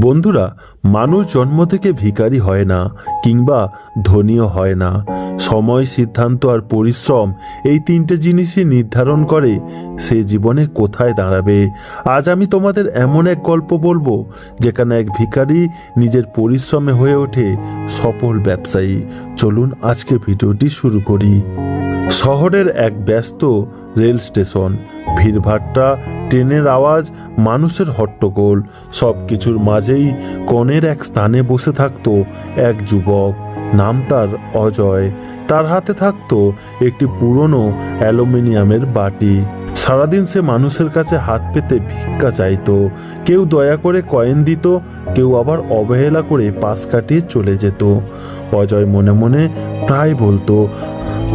বন্ধুরা, মানুষ জন্ম থেকে ভিখারি হয় না কিংবা ধনীও হয় না। সময়, সিদ্ধান্ত আর পরিশ্রম এই তিনটে জিনিসই নির্ধারণ করে সে জীবনে কোথায় দাঁড়াবে। আজ আমি তোমাদের এমন এক গল্প বলব যেখানে এক ভিখারি নিজের পরিশ্রমে হয়ে ওঠে সফল ব্যবসায়ী। চলুন আজকে ভিডিওটি শুরু করি। শহরের এক ব্যস্ত রেল স্টেশন, ভিড়ভাট্টা ট্রেনের আওয়াজ মানুষের হট্টগোল। সব কিছুর মাঝেই কনের এক স্থানে বসে থাকতো এক যুবক। নাম তার অজয়। তার হাতে থাকতো একটি পুরনো অ্যালুমিনিয়ামের বাটি। সারাদিন সে মানুষের কাছে হাত পেতে ভিক্ষা চাইতো। কেউ দয়া করে কয়েন দিত, কেউ আবার অবহেলা করে পাশ কাটিয়ে চলে যেত। অজয় মনে মনে প্রায় বলতো,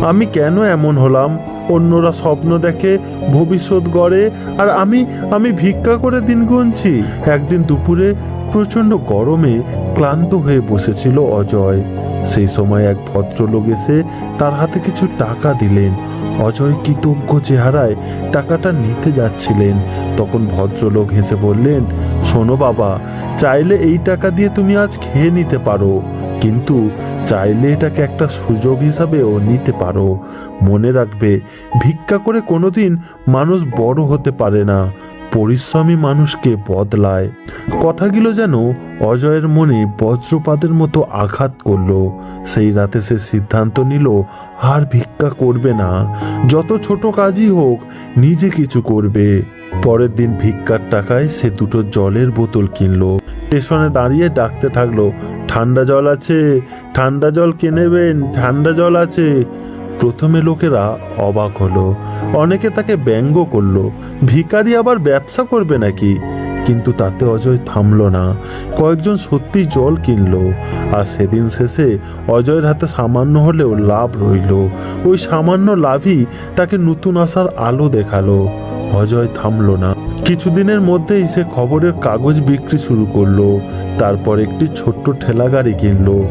আমি কেন এমন হলাম? অন্যরা স্বপ্ন দেখে, ভবিষ্যৎ গড়ে, আর আমি আমি ভিক্ষা করে দিন গুনছি। একদিন দুপুরে প্রচণ্ড গরমে ক্লান্ত হয়ে বসেছিল অজয়। সেই সময় এক ভদ্রলোক এসে তার হাতে কিছু টাকা দিলেন। অজয় কৃতজ্ঞ চেহারায় টাকাটা নিতে যাচ্ছিলেন। তখন ভদ্রলোক হেসে বললেন, শোনো বাবা, চাইলে এই টাকা দিয়ে তুমি আজ খেয়ে নিতে পারো। কিন্তু চাইলে এটাকে একটা সুযোগ হিসাবেও নিতে পারো। মনে রাখবে, ভিক্ষা করে কোনোদিন মানুষ বড় হতে পারে না, পরিশ্রমী মানুষকে বদলায়। কথাগুলো যেন অজয়ের মনে বজ্রপাতের মতো আঘাত করল। সেই রাতে সে সিদ্ধান্ত নিল, আর ভিক্ষা করবে না। যত ছোট কাজই হোক, নিজে কিছু করবে। পরের দিন ভিক্ষার টাকায় সে দুটো জলের বোতল কিনলো। স্টেশনে দাঁড়িয়ে ডাকতে থাকল ঠান্ডা জল আছে, ঠান্ডা জল কে নেবেন? ঠান্ডা জল আছে। প্রথমে লোকেরা অবাক হলো। অনেকে তাকে ব্যঙ্গ করল। ভিখারি আবার ব্যবসা করবে নাকি? কিন্তু তাতে অজয় থামলো না। কয়েকজন সত্যি জল কিনলো। আর সেদিন শেষে অজয়ের হাতে সামান্য হলেও লাভ রইল। ওই সামান্য লাভই তাকে নতুন আসার আলো দেখাল। অজয় থামল না। কিছুদিনের মধ্যেই সে খবরের কাগজ বিক্রি শুরু করল। তারপর একটি ছোট্ট ঠেলা গাড়ি কিনলো।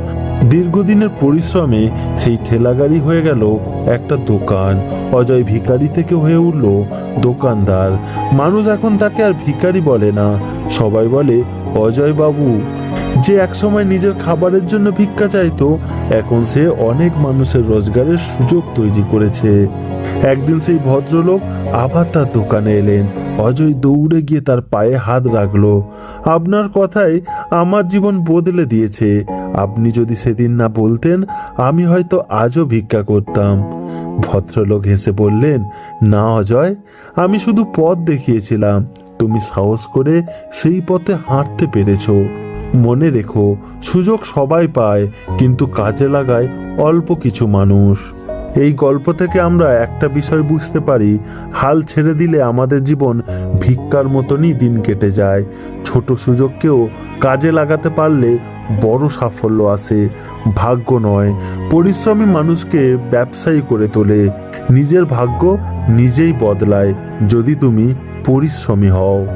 দীর্ঘদিনের পরিশ্রমে সেই ঠেলাগাড়ি হয়ে গেল একটা দোকান। অজয় ভিকারি থেকে হয়ে উঠল দোকানদার। মানুষ এখন তাকে আর ভিকারি বলে না। সবাই বলে, অজয় বাবু, যে একসময় নিজের খাবারের জন্য ভিক্ষা চাইতো, এখন সে অনেক মানুষের রোজগারের সুযোগ তৈরি করেছে। একদিন সেই ভদ্রলোক আবার তার দোকানে এলেন। অজয় দৌড়ে গিয়ে তার পায়ে হাত রাখল। আপনার কথাই আমার জীবন বদলে দিয়েছে। আপনি যদি সেদিন না বলতেন, আমি হয়তো আজও ভিক্ষা করতাম। ভদ্রলোক হেসে বললেন, না অজয়, আমি শুধু পথ দেখিয়েছিলাম। তুমি সাহস করে সেই পথে হাঁটতে পেরেছ। মনে রেখো, সুযোগ সবাই পায়, কিন্তু কাজে লাগায় অল্প কিছু মানুষ। এই গল্প থেকে আমরা একটা বিষয় বুঝতে পারি, হাল ছেড়ে দিলে আমাদের জীবন ভিক্ষার মতনই দিন কেটে যায়। ছোট সুযোগকেও কাজে লাগাতে পারলে বড় সাফল্য আসে। ভাগ্য নয়, পরিশ্রমী মানুষকে ব্যবসায়ী করে তোলে। নিজের ভাগ্য নিজেই বদলায়, যদি তুমি পরিশ্রমী হও।